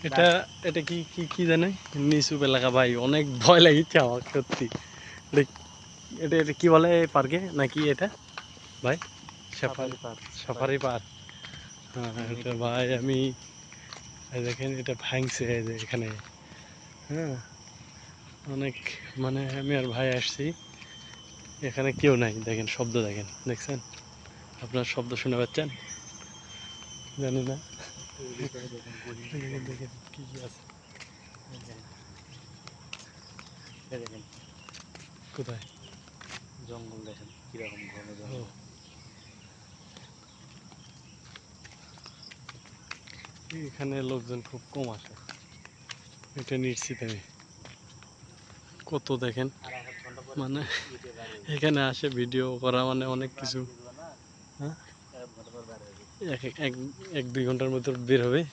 এটা এটা কি কি কি জানে? নিচু এলাকা ভাই অনেক ভয় লাগিচ্ছে আমার সত্যি। এটা এটা এটা কি বলে পার্কে নাকি এটা? ভাই সাফারি পার্ক সাফারি পার্ক হ্যাঁ এটা ভাই আমি দেখেন এটা ভাঙছে যে এখানে। হ্যাঁ অনেক মানে আমি আর ভাই আসছি। এখানে কেউ নাই দেখেন শব্দ দেখেন দেখছেন? আপনার শব্দ শুনে পাচ্ছেন? জানি না। দেখেন দেখেন কি কি আছে দেখেন কোথায়? জঙ্গল দেখেন কীরকম ঘন জঙ্গল। এখানে লোকজন খুব কম আসে। এটা নিশ্চিত আমি। কত দেখেন? মানে এখানে আসে ভিডিও করা মানে অনেক কিছু। হ্যাঁ? এক। এক এক দুই ঘণ্টার মধ্যে বের হবে।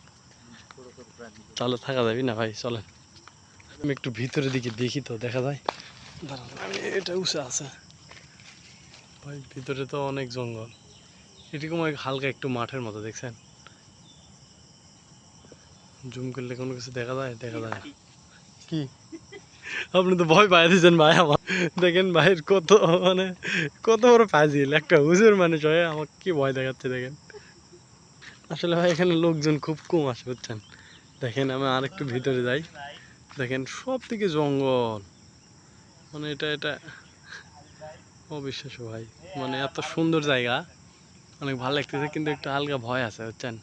তাহলে থাকা যাবে না ভাই, চলেন। আমি একটু ভিতরের দিকে দেখি তো, দেখা যায়। আমি এটা উঁচা আছে। ভাই, ভিতরে তো অনেক জঙ্গল। এরকম হালকা একটু মাঠের মতো, দেখছেন? জুম করলে কোনো কিছু দেখা যায়? দেখা যায়। কি? আপনি তো ভয় পাই দিয়েছেন ভাই আমার। দেখেন ভাইয়ের কত মানে কত বড় ফাজিল। একটা হুজুর মানুষ হয়ে আমাকে কি ভয় দেখাচ্ছে, দেখেন। আসলে ভাই, এখানে লোকজন খুব কম আসে, বুঝছেন? দেখেন, আমি আরেকটু ভিতরে যাই। দেখেন সব থেকে জঙ্গল। মানে এটা এটা অবিশ্বাস্য ভাই। মানে এত সুন্দর জায়গা। অনেক ভালো লাগতেছে, কিন্তু একটু হালকা ভয় আছে, বুঝছেন?